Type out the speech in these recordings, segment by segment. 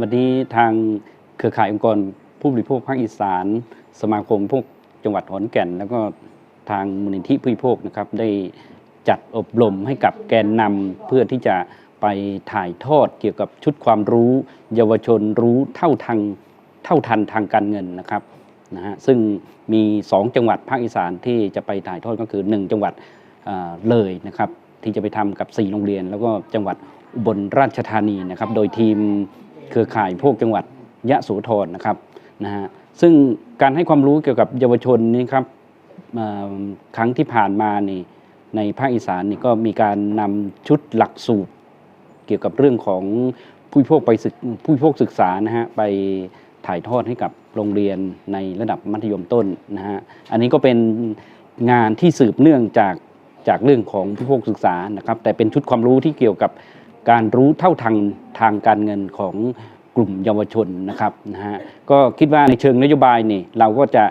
วันนี้ทางเครือข่ายองค์กรผู้บริโภคภาคอีสาน สมาคมพวกจังหวัดขอนแก่น แล้วก็ทางมูลนิธิผู้บริโภคนะครับได้จัดอบรมให้กับแกนนำเพื่อที่จะไปถ่ายทอดเกี่ยวกับชุดความรู้ เยาวชนรู้เท่าทางเท่าทันทางการเงินนะครับนะฮะซึ่งมี 2 จังหวัดภาคอีสานที่จะไปถ่ายทอดก็คือ 1 จังหวัดเอ่อเลยนะครับที่จะไปทำกับ 4 โรงเรียน แล้วก็จังหวัดอุบลราชธานีนะครับโดยทีม เครือข่ายพวกจังหวัดยะโสธรนะครับนะฮะซึ่งการให้ความรู้เกี่ยวกับเยาวชนนี่ครับครั้งที่ผ่านมานี่ในภาคอีสานนี่ก็มีการนำชุดหลักสูตร เกี่ยวกับเรื่องของผู้บริโภคไปศึกผู้บริโภคศึกษานะฮะไปถ่ายทอดให้กับโรงเรียนในระดับมัธยมต้นนะฮะอันนี้ก็เป็นงานที่สืบเนื่องจากจากเรื่องของผู้บริโภคศึกษานะครับ แต่เป็นชุดความรู้ที่เกี่ยวกับ การรู้เท่าทางทางการเงินของกลุ่มเยาวชนนะครับนะฮะก็คิดว่าในเชิงนโยบายนี่เราก็จะ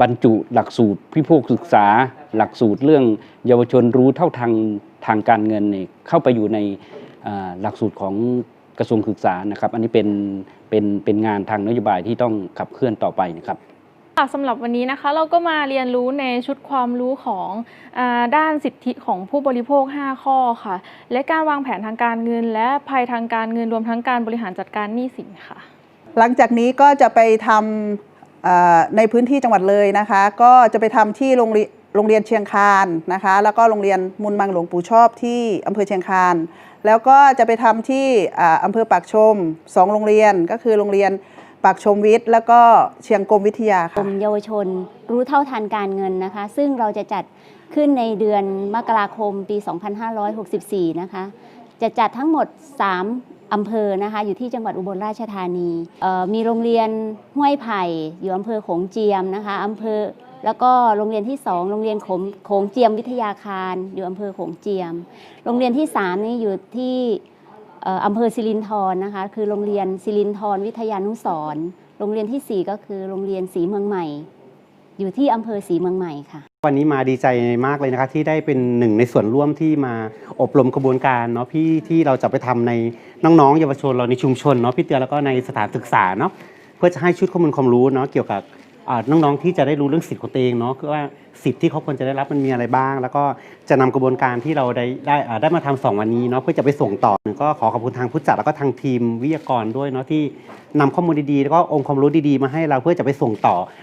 บรรจุหลักสูตรผู้บริโภคศึกษา หลักสูตรเรื่องเยาวชนรู้เท่าทางทางการเงินนี่เข้าไปอยู่ในหลักสูตรของกระทรวงศึกษานะครับ อันนี้เป็นเป็นเป็นงานทางนโยบายที่ต้องขับเคลื่อนต่อไปนะครับ ค่ะสำหรับวันนี้นะคะเราก็มาเรียนรู้ในชุดความรู้ของอด้านสิทธิของผู้บริโภค 5 ข้อค่ะ และการวางแผนทางการเงิน และภัยทางการเงินรวมทั้งการบริหารจัดการหนี้สินค่ะ หลังจากนี้ก็จะไปทำในพื้นที่จังหวัดเลยนะคะ ก็จะไปทำที่โรงเรียนโรงเรียนเชียงคานนะคะ แล้วก็โรงเรียนมุนมังหลวงปู่ชอบที่อำเภอเชียงคานแล้วก็จะไปทำที่อ่าอำเภอปากชมสองโรงเรียนก็คือโรงเรียน ปากชมวิทย์ แล้วก็เชียงกรมวิทยากรค่ะมเยาวชนรู้เท่าทันการเงินนะคะ ซึ่งเราจะจัดขึ้นในเดือนมกราคมปี 2564 นะคะ จะจัดทั้งหมด 3อำเภอนะคะอยู่ที่จังหวัดอุบลราชธานีมีโรงเรียนห้วยไผ่อยู่อำเภอโขงเจียมนะคะอำเภอแล้วก็โรงเรียนที่ 2 โรงเรียนโขงเจียมวิทยาคาร อยู่อำเภอโขงเจียม โรงเรียนที่ 3 นี้อยู่ที่ อำเภอสิรินธรนะคะ คือโรงเรียนสิรินธรวิทยานุสร์โรงเรียนทีสี่ 4 ก็คือโรงเรียนศรีเมืองใหม่ อยู่ที่อำเภอศรีเมืองใหม่ค่ะ วันนี้มาดีใจมากเลยนะคะ ที่ได้เป็นหนึ่งในส่วนร่วมที่มาอบรมกระบวนการเนาะพี่ที่เราจะไปทำในน้องๆเยาวชนเราในชุมชนเนาะพี่เตือนแล้วก็ในสถานศึกษาเนาะเพื่อจะให้ชุดข้อมูลความรู้เนาะเกี่ยวกับ น้องๆที่จะได้รู้เรื่องสิทธิ์ของตัวเองเนาะคือว่าสิทธิ์ที่เขาควรจะได้รับมันมีอะไรบ้าง แล้วก็จะนำกระบวนการที่เราได้ได้ได้มาทำสองวันนี้เนาะเพื่อจะไปส่งต่อก็ขอขอบคุณทางผู้จัดแล้วก็ทางทีมวิทยากรด้วยเนาะที่นำข้อมูลดีๆแล้วก็องค์ความรู้ดีๆมาให้เราเพื่อจะไปส่งต่อ